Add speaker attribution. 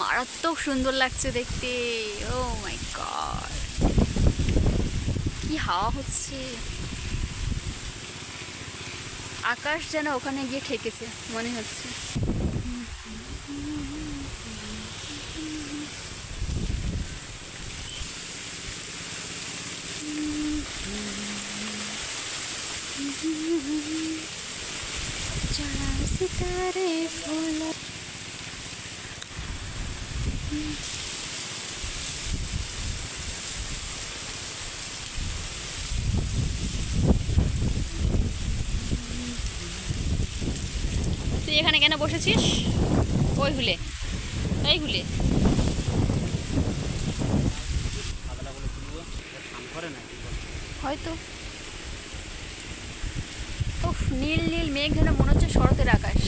Speaker 1: মারাত্মক সুন্দর লাগছে দেখতে ও মাই গড কি হাওয়া হচ্ছে আকাশ যেন ওখানে গিয়ে ঠেকেছে মনে হচ্ছে चार सितारे फूल তুই এখানে কেন বসেছিস? ওই হুলে, এই হুলে। হয়তো। উফ, নীল নীল মেঘ যেন মনে হচ্ছে শরতের আকাশ।